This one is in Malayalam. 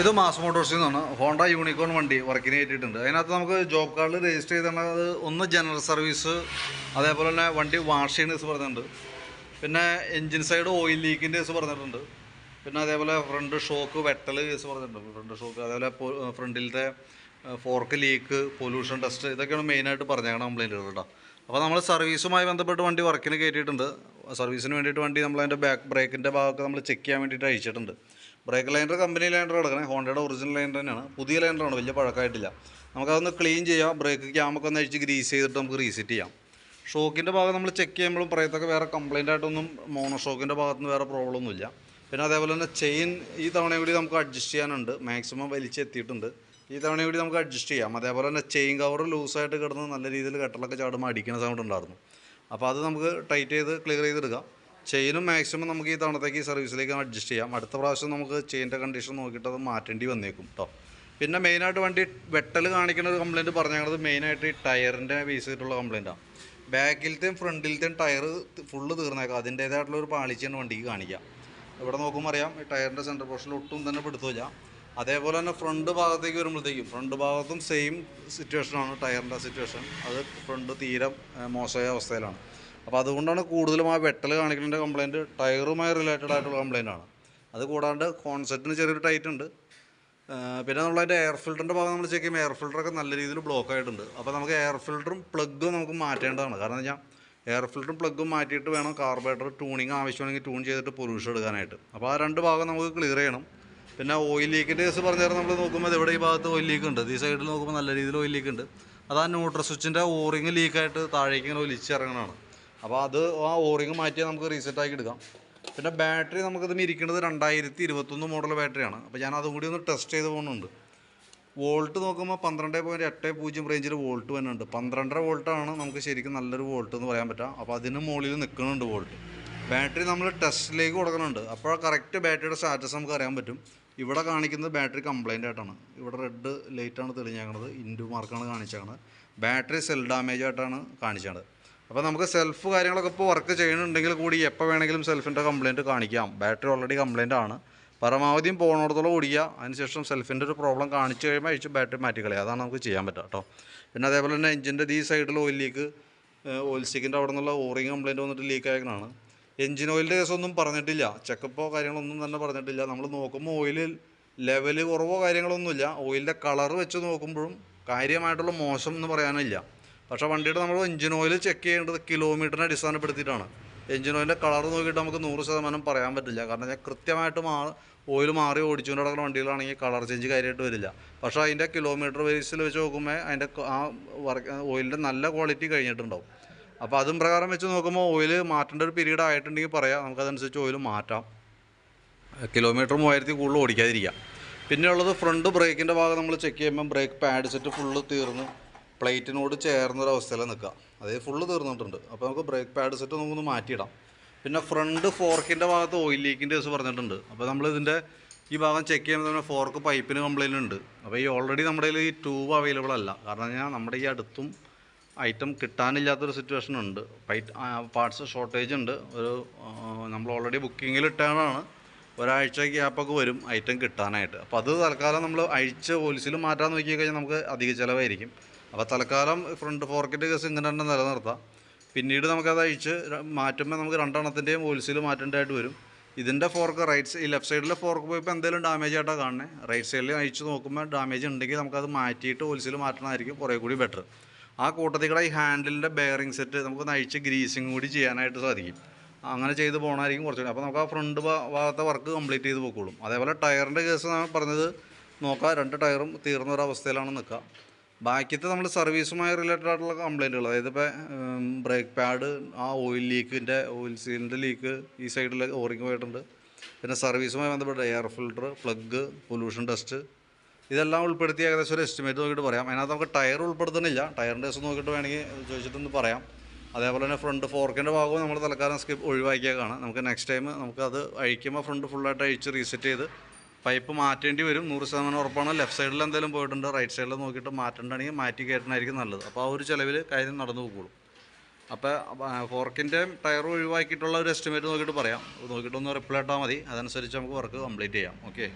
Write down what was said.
ഇത് മാസ് മോട്ടോഴ്സിൽ നിന്നാണ്. ഹോണ്ട യൂണിക്കോൺ വണ്ടി വർക്കിന് കയറ്റിയിട്ടുണ്ട്. അതിനകത്ത് നമുക്ക് ജോബ് കാർഡിൽ രജിസ്റ്റർ ചെയ്തിട്ടുള്ളത് ഒന്ന് ജനറൽ സർവീസ് അതേപോലെ തന്നെ വണ്ടി വാഷ് ചെയ്യുന്ന ദിവസം പറഞ്ഞിട്ടുണ്ട്. പിന്നെ എൻജിൻ സൈഡ് ഓയിൽ ലീക്കിന്റെ കേസ് പറഞ്ഞിട്ടുണ്ട്. പിന്നെ അതേപോലെ ഫ്രണ്ട് ഷോക്ക് വെട്ടൽ കേസ് പറഞ്ഞിട്ടുണ്ട്. ഫ്രണ്ട് ഷോക്ക് അതേപോലെ ഫ്രണ്ടിലത്തെ ഫോർക്ക് ലീക്ക് പൊല്യൂഷൻ ടെസ്റ്റ് ഇതൊക്കെയാണ് മെയിനായിട്ട് പറഞ്ഞേക്കണം കംപ്ലൈന്റുകൾ കേട്ടോ. അപ്പോൾ നമ്മൾ സർവീസുമായി ബന്ധപ്പെട്ട് വണ്ടി വർക്കിന് കയറ്റിയിട്ടുണ്ട് സർവീസിന് വേണ്ടിയിട്ട് വണ്ടി നമ്മൾ അതിന്റെ ബാക്ക് ബ്രേക്കിന്റെ ഭാഗമൊക്കെ നമ്മൾ ചെക്ക് ചെയ്യാൻ വേണ്ടിയിട്ട് അയച്ചിട്ടുണ്ട്. ബ്രേക്ക് ലൈനർ കമ്പനി ലൈനർ കിടക്കണേ ഹോണ്ടയുടെ ഒറിജിനൽ ലൈനർ തന്നെയാണ്. പുതിയ ലൈനറാണ് വലിയ പഴക്കമായിട്ടില്ല നമുക്കതൊന്ന് ക്ലീൻ ചെയ്യാം. ബ്രേക്ക് ക്യാമൊക്കെ ഒന്ന് അഴിച്ച് ഗ്രീസ് ചെയ്തിട്ട് നമുക്ക് റീസെറ്റ് ചെയ്യാം. ഷോക്കിന്റെ ഭാഗം നമ്മൾ ചെക്ക് ചെയ്യുമ്പോഴും പ്രയത്തൊക്കെ വേറെ കംപ്ലൈന്റ് ആയിട്ടൊന്നും മോണോ ഷോക്കിന്റെ ഭാഗത്തുനിന്ന് വേറെ പ്രോബ്ലം ഒന്നുമില്ല പിന്നെ അതേപോലെ തന്നെ ചെയിൻ ഈ തവണയും കൂടി നമുക്ക് അഡ്ജസ്റ്റ് ചെയ്യാനുണ്ട്. മാക്സിമം വലിച്ചെത്തിയിട്ടുണ്ട്. ഈ തവണ കൂടി നമുക്ക് അഡ്ജസ്റ്റ് ചെയ്യാം. അതേപോലെ തന്നെ ചെയിൻ കവർ ലൂസായിട്ട് കിടന്ന് നല്ല രീതിയിൽ കെട്ടലൊക്കെ ചാടുമ്പോൾ അടിക്കുന്ന സൗണ്ട് ഉണ്ടായിരുന്നു. അപ്പോൾ അത് നമുക്ക് ടൈറ്റ് ചെയ്ത് ക്ലിയർ ചെയ്തെടുക്കാം. ചെയിനും മാക്സിമം നമുക്ക് ഈ തവണത്തേക്ക് ഈ സർവീസിലേക്ക് അഡ്ജസ്റ്റ് ചെയ്യാം. അടുത്ത പ്രാവശ്യം നമുക്ക് ചെയിന്റെ കണ്ടീഷൻ നോക്കിയിട്ട് അത് മാറ്റേണ്ടി വന്നേക്കും കേട്ടോ പിന്നെ മെയിനായിട്ട് വണ്ടി വെട്ടൽ കാണിക്കുന്ന ഒരു കംപ്ലയിന്റ് പറഞ്ഞത് മെയിനായിട്ട് ഈ ടയറിന്റെ ബേസ് ചെയ്തിട്ടുള്ള കംപ്ലയിന്റാണ് ബാക്കിലത്തെയും ഫ്രണ്ടിലത്തെയും ടയർ ഫുള്ള് തീർന്നേക്കാം. അതിന്റേതായിട്ടുള്ള ഒരു പാളിച്ചാണ് വണ്ടിക്ക് കാണിക്കുക. ഇവിടെ നോക്കുമ്പോൾ അറിയാം ഈ ടയറിന്റെ സെന്റർ പോർഷനിൽ ഒട്ടും തന്നെ പിടുത്തമില്ല. അതേപോലെ തന്നെ ഫ്രണ്ട് ഭാഗത്തേക്ക് വരുമ്പോഴത്തേക്കും ഫ്രണ്ട് ഭാഗത്തും സെയിം സിറ്റുവേഷനാണ് ടയറിന്റെ സിറ്റുവേഷൻ അത് ഫ്രണ്ട് തീരെ മോശമായ അവസ്ഥയിലാണ്. അപ്പോൾ അതുകൊണ്ടാണ് കൂടുതലും ആ വെട്ടൽ കാണിക്കുന്നതിന്റെ കംപ്ലയിന്റ് ടയറുമായി റിലേറ്റഡ് ആയിട്ടുള്ള കംപ്ലയിന്റ് ആണ്. അത് കൂടാണ്ട് കോൺസെപ്റ്റിന് ചെറിയൊരു ടൈറ്റ് ഉണ്ട്. പിന്നെ നമ്മളതിന്റെ എയർ ഫിൽറ്ററിന്റെ ഭാഗം നമ്മൾ ചെക്ക് ചെയ്യുമ്പോൾ എയർ ഫിൽറ്ററൊക്കെ നല്ല രീതിയിൽ ബ്ലോക്ക് ആയിട്ടുണ്ട്. അപ്പോൾ നമുക്ക് എയർ ഫിൽറ്ററും പ്ലഗ്ഗും നമുക്ക് മാറ്റേണ്ടതാണ്. കാരണം വെച്ചാൽ എയർ ഫിൽറ്ററും പ്ലഗ്ഗും മാറ്റിയിട്ട് വേണം കാർബറേറ്റർ ട്യൂണിങ് ആവശ്യമാണെങ്കിൽ ട്യൂൺ ചെയ്തിട്ട് പൊല്യൂഷൻ എടുക്കാനായിട്ട്. അപ്പോൾ ആ രണ്ട് ഭാഗം നമുക്ക് ക്ലിയർ ചെയ്യണം. പിന്നെ ഓയിൽ ലീക്കിന്റെ കേസ് പറഞ്ഞാൽ നമ്മൾ നോക്കുമ്പോൾ ഇവിടെ ഈ ഭാഗത്ത് ഓയിൽ ലീക്ക് ഉണ്ട്? ഈ സൈഡിൽ നോക്കുമ്പോൾ നല്ല രീതിയിൽ ഓയിൽ ലീക്ക് ഉണ്ട്. അത് ആ ന്യൂട്രൽ സ്വിച്ചിന്റെ ഓറിങ് ലീക്കായിട്ട് താഴേക്ക് ഇങ്ങനെ ഒലിച്ചിറങ്ങണതാണ്. അപ്പോൾ അത് ആ ഓറിങ് മാറ്റിയാൽ നമുക്ക് റീസെറ്റ് ആക്കി എടുക്കാം. പിന്നെ ബാറ്ററി നമുക്കിത് ഇരിക്കുന്നത് രണ്ടായിരത്തി ഇരുപത്തൊന്ന് മോഡൽ ബാറ്ററിയാണ് അപ്പോൾ ഞാൻ അതും കൂടി ഒന്ന് ടെസ്റ്റ് ചെയ്ത് പോകുന്നുണ്ട്. വോൾട്ട് നോക്കുമ്പോൾ പന്ത്രണ്ട് പോയിന്റ് എട്ട് പൂജ്യം റേഞ്ചിൽ വോൾട്ട് വരുന്നുണ്ട്. പന്ത്രണ്ടര വോൾട്ടാണ് നമുക്ക് ശരിക്കും നല്ലൊരു വോൾട്ട് എന്ന് പറയാൻ പറ്റുക അപ്പോൾ അതിന് മുകളിൽ നിൽക്കുന്നുണ്ട് വോൾട്ട് ബാറ്ററി നമ്മൾ ടെസ്റ്റിലേക്ക് കൊടുക്കുന്നുണ്ട് അപ്പോൾ കറക്റ്റ് ബാറ്ററിയുടെ സ്റ്റാറ്റസ് നമുക്ക് അറിയാൻ പറ്റും. ഇവിടെ കാണിക്കുന്നത് ബാറ്ററി കംപ്ലൈന്റ് ആയിട്ടാണ്. ഇവിടെ റെഡ് ലൈറ്റാണ് തെളിഞ്ഞേക്കണത്. ഇൻഡു മാർക്കാണ് കാണിച്ചേക്കണത്. ബാറ്ററി സെൽ ഡാമേജ് ആയിട്ടാണ് കാണിച്ചത് അപ്പോൾ നമുക്ക് സെൽഫ് കാര്യങ്ങളൊക്കെ ഇപ്പോൾ വർക്ക് ചെയ്യുന്നുണ്ടെങ്കിൽ കൂടി എപ്പോൾ വേണമെങ്കിലും സെൽഫിന്റെ കംപ്ലയിന്റ് കാണിക്കാം. ബാറ്ററി ഓൾറെഡി കംപ്ലയിന്റ് ആണ്. പരമാവധിയും പോകണോടത്തോളം ഓടിക്കുക. അതിനുശേഷം സെൽഫിന്റെ ഒരു പ്രോബ്ലം കാണിച്ചു കഴിയുമ്പോൾ അഴിച്ച് ബാറ്ററി മാറ്റിക്കളയുക അതാണ് നമുക്ക് ചെയ്യാൻ പറ്റുക കേട്ടോ. പിന്നെ അതേപോലെ തന്നെ എഞ്ചിന്റെ ഈ സൈഡിൽ ഓയിൽ ലീക്ക് ഓയിൽ സ്റ്റിക്കിന്റെ അവിടെ നിന്നുള്ള ഓറിങ് കംപ്ലയിന്റ് വന്നിട്ട് ലീക്ക് ആയതാണ് എഞ്ചിൻ ഓയിലിന്റെ കേസൊന്നും പറഞ്ഞിട്ടില്ല. ചെക്കപ്പോ കാര്യങ്ങളൊന്നും തന്നെ പറഞ്ഞിട്ടില്ല. നമ്മൾ നോക്കുമ്പോൾ ഓയിൽ ലെവൽ കുറവോ കാര്യങ്ങളൊന്നുമില്ല. ഓയിലിന്റെ കളർ വെച്ച് നോക്കുമ്പോഴും കാര്യമായിട്ടുള്ള മോശം എന്ന് പറയാനില്ല. പക്ഷേ വണ്ടിയുടെ നമ്മൾ എൻജിൻ ഓയിൽ ചെക്ക് ചെയ്യേണ്ടത് കിലോമീറ്ററിനെ അടിസ്ഥാനപ്പെടുത്തിയിട്ടാണ്. എൻജിൻ ഓയിലിന്റെ കളർ നോക്കിയിട്ട് നമുക്ക് നൂറ് ശതമാനം പറയാൻ പറ്റില്ല. കാരണം ഞാൻ കൃത്യമായിട്ട് മാ ഓയിൽ മാറി ഓടിച്ചുകൊണ്ട് നടക്കുന്ന വണ്ടികളാണെങ്കിൽ കളർ ചേഞ്ച് കാര്യമായിട്ട് വരില്ല. പക്ഷേ അതിന്റെ കിലോമീറ്റർ ബേസിൽ വെച്ച് നോക്കുമ്പോൾ അതിന്റെ ആ വർക്ക് ഓയിലിന്റെ നല്ല ക്വാളിറ്റി കഴിഞ്ഞിട്ടുണ്ടാവും. അപ്പോൾ അതും പ്രകാരം വെച്ച് നോക്കുമ്പോൾ ഓയിൽ മാറ്റേണ്ട ഒരു പീരീഡ് ആയിട്ടുണ്ടെങ്കിൽ പറയാം. നമുക്കതനുസരിച്ച് ഓയിൽ മാറ്റാം. കിലോമീറ്റർ മൂവായിരത്തി കൂടുതൽ ഓടിക്കാതിരിക്കാം പിന്നെ ഉള്ളത് ഫ്രണ്ട് ബ്രേക്കിന്റെ ഭാഗം നമ്മൾ ചെക്ക് ചെയ്യുമ്പോൾ ബ്രേക്ക് പാഡ് സെറ്റ് ഫുള്ള് തീർന്ന് പ്ലേറ്റിനോട് ചേർന്നൊരവസ്ഥയിൽ നിൽക്കുക. അതായത് ഫുള്ള് തീർന്നിട്ടുണ്ട്. അപ്പോൾ നമുക്ക് ബ്രേക്ക് പാഡ് സെറ്റ് നമുക്കൊന്ന് മാറ്റിയിടാം. പിന്നെ ഫ്രണ്ട് ഫോർക്കിന്റെ ഭാഗത്ത് ഓയിൽ ലീക്കിന്റെ കേസ് പറഞ്ഞിട്ടുണ്ട്. അപ്പോൾ നമ്മൾ ഇതിന്റെ ഈ ഭാഗം ചെക്ക് ചെയ്യുമ്പോൾ തന്നെ ഫോർക്ക് പൈപ്പിന് കംപ്ലൈന്റ് ഉണ്ട്. അപ്പോൾ ഈ ഓൾറെഡി നമ്മുടെ കയ്യിൽ ഈ ട്യൂബ് അവൈലബിൾ അല്ല. കാരണം ഞാൻ നമ്മുടെ ഈ അടുത്തും ഐറ്റം കിട്ടാനില്ലാത്തൊരു സിറ്റുവേഷൻ ഉണ്ട്. പാർട്സ് ഷോർട്ടേജ് ഉണ്ട്. ഒരു നമ്മൾ ഓൾറെഡി ബുക്കിങ്ങിൽ ഇട്ടാണ് ഒരാഴ്ച ഗ്യാപ്പൊക്കെ വരും ഐറ്റം കിട്ടാനായിട്ട്. അപ്പോൾ അത് തൽക്കാലം നമ്മൾ അഴിച്ച് പോലീസിൽ മാറ്റാൻ നോക്കി കഴിഞ്ഞാൽ നമുക്ക് അധിക ചിലവായിരിക്കും. അപ്പോൾ തൽക്കാലം ഫ്രണ്ട് ഫോർക്കറ്റ് കേസ് ഇങ്ങനെ തന്നെ നിലനിർത്താം. പിന്നീട് നമുക്കത് അഴിച്ച് മാറ്റുമ്പോൾ നമുക്ക് രണ്ടെണ്ണത്തിന്റെയും പോലീസിൽ മാറ്റേണ്ടതായിട്ട് വരും. ഇതിന്റെ ഫോർക്ക് റൈറ്റ് ഈ ലെഫ്റ്റ് സൈഡിലെ ഫോർക്ക് പോയപ്പോൾ എന്തെങ്കിലും ഡാമേജ് ആയിട്ടാണ് കാണുന്നത് റൈറ്റ് സൈഡിൽ അഴിച്ച് നോക്കുമ്പോൾ ഡാമേജ് ഉണ്ടെങ്കിൽ നമുക്കത് മാറ്റിയിട്ട് പോലീസിൽ മാറ്റണമായിരിക്കും. കുറേ കൂടി ബെറ്റർ ആ കൂട്ടത്തിൽ കൂടെ ഈ ഹാൻഡിലിന്റെ ബെയറിംഗ് സെറ്റ് നമുക്ക് നയിച്ച് ഗ്രീസിങ് കൂടി ചെയ്യാനായിട്ട് സാധിക്കും അങ്ങനെ ചെയ്ത് പോകണമായിരിക്കും കുറച്ചുകൂടി അപ്പോൾ നമുക്ക് ആ ഫ്രണ്ട് ഭാഗത്തെ വർക്ക് കംപ്ലീറ്റ് ചെയ്ത് പോയിക്കോളും അതേപോലെ ടയറിന്റെ കേസ് നമ്മൾ പറഞ്ഞത് നോക്കാം രണ്ട് ടയറും തീർന്ന ഒരു അവസ്ഥയിലാണ് നിൽക്കുക ബാക്കിയത്തെ നമ്മൾ സർവീസുമായി റിലേറ്റഡ് ആയിട്ടുള്ള കംപ്ലൈന്റുകൾ അതായത് ഇപ്പോൾ ബ്രേക്ക് പാഡ് ആ ഓയിൽ ലീക്കിന്റെ ഓയിൽ സീലിന്റെ ലീക്ക് ഈ സൈഡിൽ ഓറിങ് പോയിട്ടുണ്ട് പിന്നെ സർവീസുമായി ബന്ധപ്പെട്ട air filter plug pollution test ഇതെല്ലാം ഉൾപ്പെടുത്തി ഏകദേശം ഒരു എസ്റ്റിമേറ്റ് നോക്കിയിട്ട് പറയാം. അതിനകത്ത് നമുക്ക് ടയർ ഉൾപ്പെടുത്തുന്നില്ല. ടയറിന്റെ ദിവസം നോക്കിയിട്ട് വേണമെങ്കിൽ ചോദിച്ചിട്ടൊന്ന് പറയാം. അതേപോലെ തന്നെ ഫ്രണ്ട് ഫോർക്കിന്റെ ഭാഗവും നമ്മൾ തൽക്കാലം സ്കിപ്പ് ഒഴിവാക്കിയേക്കാണ്. നമുക്ക് നെക്സ്റ്റ് ടൈം നമുക്ക് അത് അഴിക്കുമ്പോൾ ഫ്രണ്ട് ഫുള്ളായിട്ട് അഴിച്ച് റീസെറ്റ് ചെയ്ത് പൈപ്പ് മാറ്റേണ്ടി വരും. നൂറ് ശതമാനം ഉറപ്പാണ്. ലെഫ്റ്റ് സൈഡിൽ എന്തെങ്കിലും പോയിട്ടുണ്ട് റൈറ്റ് സൈഡിൽ നോക്കിയിട്ട് മാറ്റേണ്ടതാണെങ്കിൽ മാറ്റി കയറ്റണമായിരിക്കും നല്ലത്. അപ്പോൾ ആ ഒരു ചിലവിൽ കാര്യം നടന്നു പോകുള്ളൂ അപ്പോൾ ഫോർക്കിന്റെയും ടയർ ഒഴിവാക്കിയിട്ടുള്ള ഒരു എസ്റ്റിമേറ്റ് നോക്കിയിട്ട് പറയാം. നോക്കിയിട്ടൊന്ന് റിപ്ലൈ ഇട്ടാൽ മതി. അതനുസരിച്ച് നമുക്ക് വർക്ക് കംപ്ലീറ്റ് ചെയ്യാം. ഓക്കെ